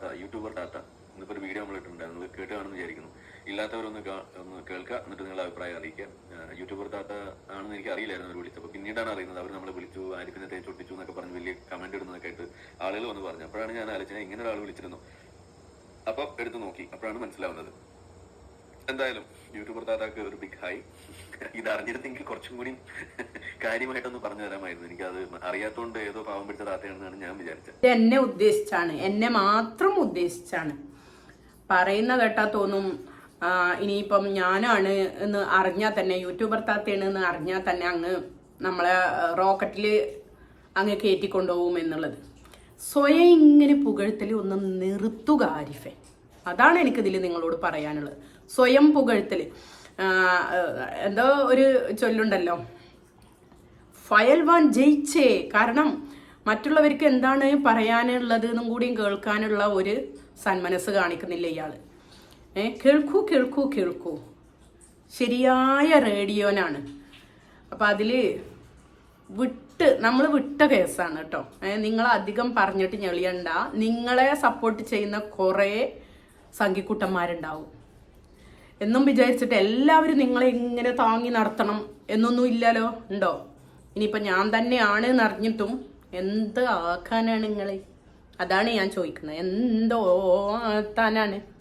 താത്ത YouTuber data ഇന്നിപ്പോ ഒരു വീഡിയോ നമ്മൾ നിങ്ങൾ കേട്ടുകയാണെന്ന് വിചാരിക്കുന്നു. ഇല്ലാത്തവരൊന്ന് ഒന്ന് കേൾക്കുക എന്നിട്ട് നിങ്ങളുടെ അഭിപ്രായം അറിയിക്കുക യൂട്യൂബർ താത്ത ആണെന്ന് എനിക്ക് അറിയില്ലായിരുന്നു അവർ വിളിച്ചപ്പോൾ പിന്നീടാണ് അറിയുന്നത് അവർ നമ്മളെ വിളിച്ചു ആരിപ്പിനെ തേച്ച് ഒട്ടിച്ചു എന്നൊക്കെ പറഞ്ഞ് വലിയ കമന്റ് ഇടുന്നതൊക്കെ ആയിട്ട് ആളുകൾ വന്ന് പറഞ്ഞു. അപ്പോഴാണ് ഞാൻ ആലോചിച്ചത് ഇങ്ങനെ ഒരാൾ വിളിച്ചിരുന്നു. അപ്പൊ എടുത്തു നോക്കി. അപ്പോഴാണ് മനസ്സിലാവുന്നത്. എന്തായാലും യൂട്യൂബർ താതാക്ക് ഒരു ബിഗ് ഹായ് ഇത് അറിഞ്ഞിരുന്നെങ്കിൽ കുറച്ചും കൂടി കാര്യമായിട്ടൊന്ന് പറഞ്ഞു തരാമായിരുന്നു. എനിക്കത് അറിയാത്തോണ്ട് ഏതോ പാവം പിടിച്ച താത്തയാണെന്നാണ് ഞാൻ വിചാരിച്ചത്. എന്നെ ഉദ്ദേശിച്ചാണ്. എന്നെ മാത്രം ഉദ്ദേശിച്ചാണ്. പറയുന്ന കേട്ടാ തോന്നും ഇനിയിപ്പം ഞാനാണ് എന്ന് അറിഞ്ഞാൽ തന്നെ യൂട്യൂബർ താത്തയാണ് എന്ന് അറിഞ്ഞാൽ തന്നെ അങ്ങ് നമ്മളെ റോക്കറ്റിൽ അങ്ങ് കയറ്റിക്കൊണ്ടുപോകും എന്നുള്ളത്. സ്വയം ഇങ്ങനെ പുകഴ്ത്തൽ ഒന്ന് നിർത്തുക ആരിഫെ. അതാണ് എനിക്കിതിൽ നിങ്ങളോട് പറയാനുള്ളത്. സ്വയം പുകഴ്ത്തൽ എന്തോ ഒരു ചൊല്ലുണ്ടല്ലോ. ഫയൽവാൻ ജയിച്ചേ. കാരണം മറ്റുള്ളവർക്ക് എന്താണ് പറയാനുള്ളത് എന്നും കൂടിയും കേൾക്കാനുള്ള ഒരു സന്മനസ് കാണിക്കുന്നില്ല ഇയാൾ ഏ കേൾക്കൂ കേൾക്കൂ കേൾക്കൂ. ശരിയായ റേഡിയോനാണ്. അപ്പം അതിൽ വിട്ട് നമ്മൾ വിട്ട കേസാണ് കേട്ടോ. നിങ്ങൾ അധികം പറഞ്ഞിട്ട് ഞെളിയണ്ട. നിങ്ങളെ സപ്പോർട്ട് ചെയ്യുന്ന കുറേ സംഘിക്കുട്ടന്മാരുണ്ടാവും. എന്നും വിചാരിച്ചിട്ട് എല്ലാവരും നിങ്ങളെ ഇങ്ങനെ താങ്ങി നടത്തണം എന്നൊന്നും ഇല്ലല്ലോ. ഉണ്ടോ? ഇനിയിപ്പോൾ ഞാൻ തന്നെയാണ് എന്നറിഞ്ഞിട്ടും എന്ത് ആക്കാനാണ് നിങ്ങളെ? അതാണ് ഞാൻ ചോദിക്കുന്നത്. എന്തോ ആക്കാനാണ്?